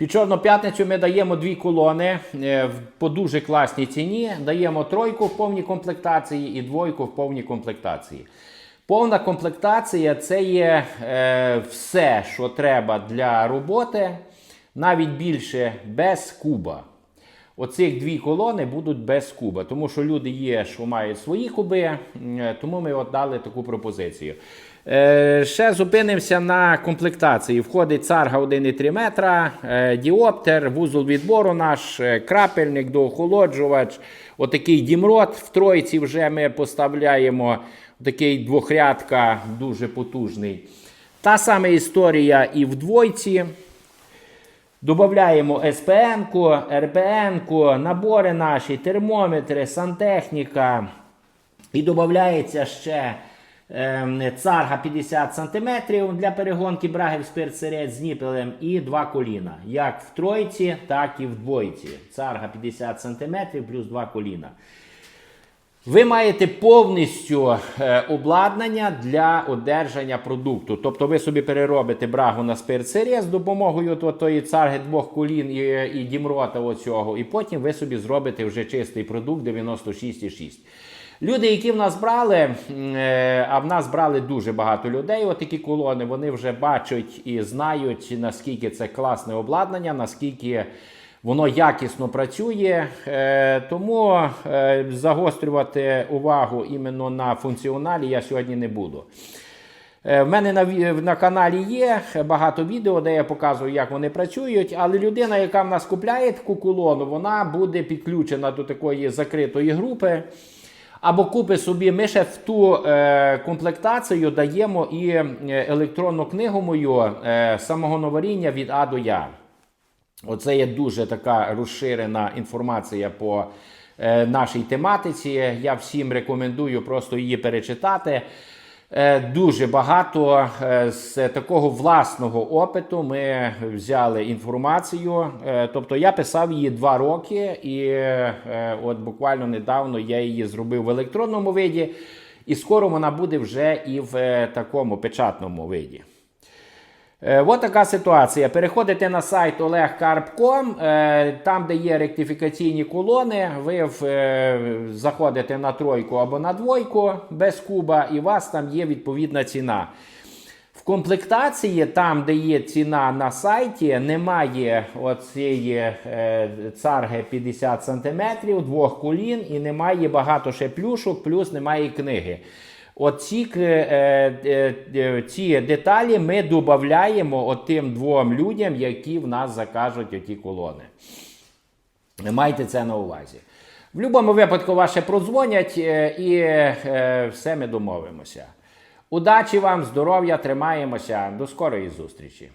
Під Чорну п'ятницю ми даємо дві колони е, по дуже класній ціні. Даємо тройку в повній комплектації і двойку в повній комплектації. Повна комплектація це є е, все, що треба для роботи, навіть більше без куба. Оцих дві колони будуть без куба, тому що люди є, що мають свої куби, тому ми от дали таку пропозицію. Е, ще зупинимося на комплектації. Входить царга 1,3 метра, е, діоптер, вузол відбору наш, е, крапельник, доохолоджувач, отакий дімрот в тройці вже ми поставляємо. Такий двохрядка дуже потужний. Та сама історія і в двойці. Додаємо СПН-ку, РПН-ку, набори наші, термометри, сантехніка. І додається ще ем, царга 50 см для перегонки брагів спирт-серед з ніпелем і два коліна. Як в тройці, так і в двойці. Царга 50 см плюс два коліна. Ви маєте повністю е, обладнання для одержання продукту. Тобто ви собі переробите брагу на спирт-сирі з допомогою тої царги двох колін і, і дімрота оцього, і потім ви собі зробите вже чистий продукт 96,6. Люди, які в нас брали, е, а в нас брали дуже багато людей, отакі колони, вони вже бачать і знають, наскільки це класне обладнання, наскільки воно якісно працює. Е, тому е, загострювати увагу іменно на функціоналі я сьогодні не буду. Е, В мене на, на каналі є багато відео, де я показую, як вони працюють. Але людина, яка в нас купляє таку колону, вона буде підключена до такої закритої групи. Або купить собі, ми ще в ту е, комплектацію даємо і електронну книгу мою е, самого новоріння від А до Я. Оце є дуже така розширена інформація по е, нашій тематиці. Я всім рекомендую просто її перечитати. Е, дуже багато е, з такого власного опиту ми взяли інформацію. Тобто я писав її два роки, і от буквально недавно я її зробив в електронному виді, і скоро вона буде вже і в такому печатному виді. Е, От така ситуація. Переходите на сайт olegcarp.com, е, там, де є ректифікаційні колони, ви е, заходите на тройку або на двойку без куба, і у вас там є відповідна ціна. В комплектації, там, де є ціна на сайті, немає оцієї царги 50 см, двох колін, і немає багато ще плюшок, плюс немає книги. Оці е, е, е, ці деталі ми додаємо тим двом людям, які в нас закажуть оті колони. Майте це на увазі. В будь-якому випадку ваше продзвонять і все ми домовимося. Удачі вам, здоров'я, тримаємося. До скорої зустрічі!